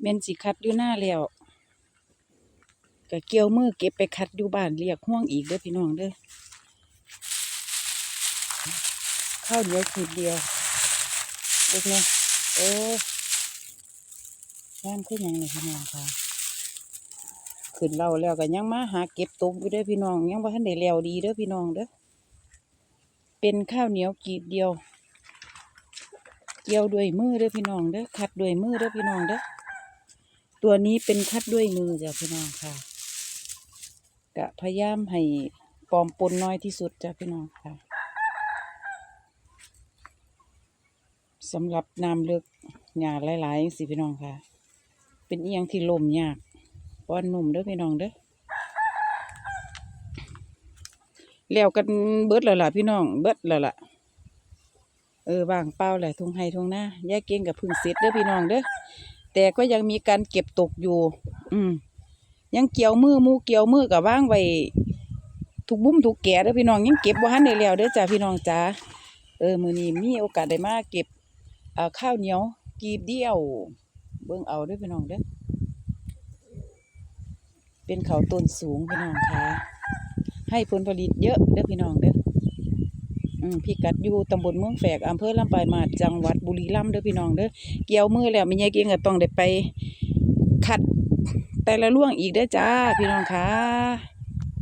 แม่นสิคัดอยู่หน้าแล้วก็เกี่ยวมือเก็บไปคัดอยู่บ้านเรียกห่วงอีกเด้อพี่น้องเด้อข้าวเหนียวขีดเดียวเด็กเนี่ยโอ้ย่ามขึ้นยังเลยพี่น้องค่ะขึ้นเราแล้วก็ยังมาหาเก็บตกอยู่เด้อพี่น้องยังบ่ทันได้แล้วดีเด้อพี่น้องเด้อเป็นข้าวเหนียวกีบเดียว เกี่ยวด้วยมือเด้อพี่น้องเด้อคัดด้วยมือเด้อพี่น้องเด้อ ตัวนี้เป็นคัดด้วยมือจ้ะพี่น้องค่ะ กะพยายามให้ปลอมปนน้อยที่สุดจ้ะพี่น้องค่ะสำหรับน้ำเลือกหญ้าหลายๆสิพี่น้องค่ะ เป็นเอียงที่ลมยากป้อนหนุ่มเด้อพี่น้องเด้อแล้วกันเบิดแล้วล่ะพี่น้องเบิดแล้วล่ะเออว่างเปล่าแหละทุ่งไห้ทุ่งหน้าแยกเก่งกับพึ่งเสร็จเด้อพี่น้องเด้อ แต่ก็ยังมีการเก็บตกอยู่ อืม ยังเกี่ยวมือหมูเกี่ยวมือกับว่างไว้ทุกบุ้มทุกแก่เด้อพี่น้องยังเก็บบ่ทันได้แล้วเด้อจ้าพี่น้องจ้าเออมื้อนี้มีโอกาสได้มาเก็บเอ่อข้าวเหนียวกีบเดียว เบิ่งเอาเด้อพี่น้องเด้อเป็นเขาต้นสูงพี่น้องค่ะให้ผลผลิตเยอะเด้อพี่น้องเด้ออืม พี่กัดอยู่ตำบลเมืองแฝกอำเภอลำปายมาจังหวัดบุรีรัมย์เด้อพี่น้องเด้อเกี่ยวมือแล้วไม่ใช่เกียงก็ต้องได้ไปขัดแต่ละล่วงอีกเด้อจ้าพี่น้องค่ะ